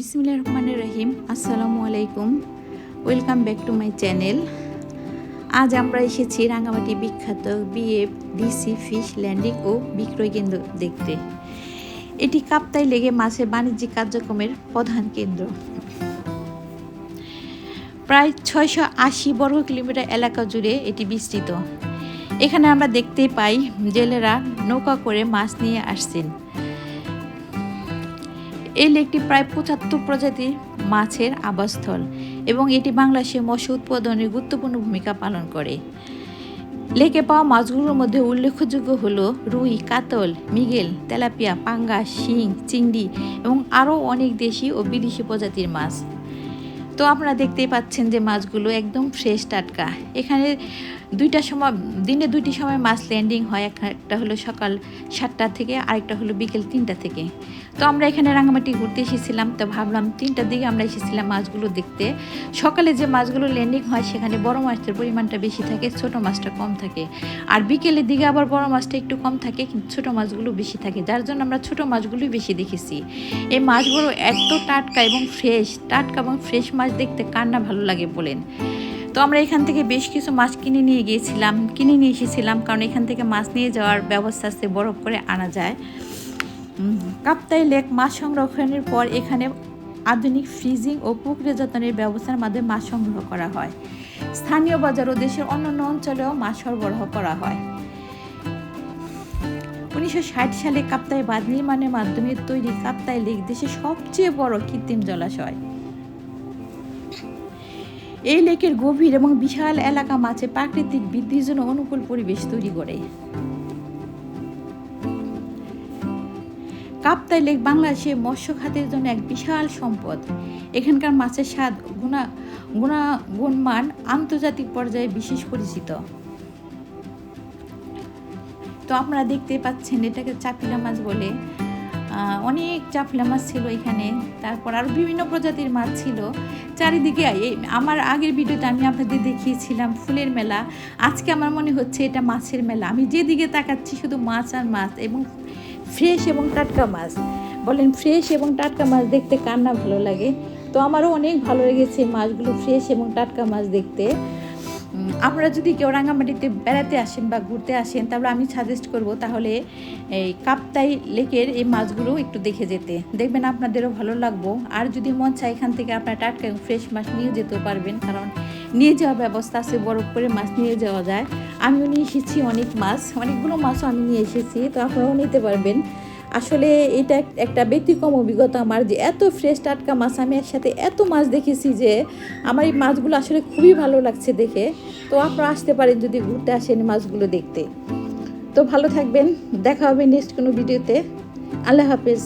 বিসমিল্লাহ রহমান রহিম। আসসালামু আলাইকুম welcome back to my channel আজ আমরা এসেছি রাঙামাটি বিখ্যাত বিএফ ডিসি ফিশ ল্যান্ডিং ও বিক্রয় কেন্দ্র দেখতে। এটি কাপ্তাই লেগে মাছের বাণিজ্যিক কার্যক্রমের প্রধান কেন্দ্র। প্রায় ছয়শো আশি বর্গ কিলোমিটার এলাকা জুড়ে এটি বিস্তৃত। এখানে আমরা দেখতে পাই জেলেরা নৌকা করে মাছ নিয়ে আসছেন। এই লেকটি প্রায় পঁচাত্তর প্রজাতির মাছের আবাসস্থল এবং এটি বাংলাদেশে মৎস্য উৎপাদনের গুরুত্বপূর্ণ ভূমিকা পালন করে। লেকে পাওয়া মাছগুলোর মধ্যে উল্লেখযোগ্য হলো রুই, কাতল, মিগেল, তেলাপিয়া, পাঙ্গাস, শিং, চিংড়ি এবং আরও অনেক দেশি ও বিদেশি প্রজাতির মাছ। তো আপনারা দেখতেই পাচ্ছেন যে মাছগুলো একদম ফ্রেশ টাটকা। এখানে দুইটা সময়, দিনে দুইটি সময় মাছ ল্যান্ডিং হয়। একটা হলো সকাল সাতটা থেকে, আরেকটা হলো বিকেল তিনটা থেকে। তো আমরা এখানে রাঙামাটি ঘুরতে এসেছিলাম, তো ভাবলাম তিনটার দিকে আমরা এসেছিলাম মাছগুলো দেখতে। সকালে যে মাছগুলো ল্যান্ডিং হয়, সেখানে বড় মাছের পরিমাণটা বেশি থাকে, ছোট মাছটা কম থাকে। আর বিকেলের দিকে আবার বড় মাছটা একটু কম থাকে, কিন্তু ছোটো মাছগুলো বেশি থাকে। যার জন্য আমরা ছোট মাছগুলোই বেশি দেখেছি। এই মাছগুলো এত টাটকা এবং ফ্রেশ টাটকা এবং ফ্রেশ মাছ দেখতে কার না ভালো লাগে বলেন? তো আমরা এখান থেকে বেশ কিছু মাছ কিনে নিয়ে গিয়েছিলাম, কিনে নিয়ে এসেছিলাম কারণ এখান থেকে মাছ নিয়ে যাওয়ার ব্যবস্থা আছে, বরফ করে আনা যায়। কাপ্তাই লেক মাছ সংরক্ষণের পর এখানে আধুনিক ফ্রিজিং ও প্রক্রিয়াজাতনের ব্যবস্থার মাধ্যমে মাছ সংগ্রহ করা হয়। স্থানীয় বাজার ও দেশের অন্যান্য অঞ্চলেও মাছ সরবরাহ করা হয়। উনিশশো ষাট সালে কাপ্তাই বাঁধ নির্মাণের মাধ্যমে তৈরি কাপ্তাই লেক দেশের সবচেয়ে বড় কৃত্রিম জলাশয়। এই লেকের গভীর এবং বিশাল এলাকা মাছে প্রাকৃতিক বৃদ্ধির জন্য অনুকূল পরিবেশ তৈরি করে। কাপ্তাই লেক বাংলাদেশে মৎস্য খাতের জন্য এক বিশাল সম্পদ। এখানকার মাছের স্বাদ গুণা গুণা, গুণমান আন্তর্জাতিক পর্যায়ে বিশেষ পরিচিত। তো আপনারা দেখতে পাচ্ছেন এটাকে চাপিলা মাছ বলে। অনেক চাপিলা মাছ ছিল এখানে। তারপর আরও বিভিন্ন প্রজাতির মাছ ছিল। চারিদিকে আমার আগের ভিডিওতে আমি আপনাদের দেখিয়েছিলাম ফুলের মেলা। আজকে আমার মনে হচ্ছে এটা মাছের মেলা। আমি যেদিকে তাকাচ্ছি শুধু মাছ আর মাছ এবং ফ্রেশ এবং টাটকা মাছ। বলেন ফ্রেশ এবং টাটকা মাছ দেখতে কার না ভালো লাগে? তো আমারও অনেক ভালো লেগেছে মাছগুলো ফ্রেশ এবং টাটকা মাছ দেখতে। আপনারা যদি কেউ রাঙামাটিতে বেড়াতে আসেন বা ঘুরতে আসেন, তাহলে আমি সাজেস্ট করব তাহলে এই কাপ্তাই লেকের এই মাছগুলো একটু দেখে যেতে। দেখবেন আপনাদেরও ভালো লাগবো। আর যদি মন চায় এখান থেকে আপনার টাটকা ফ্রেশ মাছ নিয়ে যেতেও পারবেন, কারণ নিয়ে যাওয়ার ব্যবস্থা আছে বরফ করে মাছ নিয়ে যাওয়া যায়। আমিও নিয়ে এসেছি অনেক মাছ, অনেকগুলো মাছও আমি নিয়ে এসেছি, তো আপনারাও নিতে পারবেন। আসলে এটা একটা ব্যতিক্রম অভিজ্ঞতা আমার যে এত ফ্রেশ টাটকা মাছ আমি একসাথে এত মাছ দেখেছি যে আমার এই মাছগুলো আসলে খুবই ভালো লাগছে দেখে। তো আপনারা আসতে পারেন যদি ঘুরতে আসেন মাছগুলো দেখতে। তো ভালো থাকবেন, দেখা হবে নেক্সট কোনো ভিডিওতে আল্লাহ হাফেজ।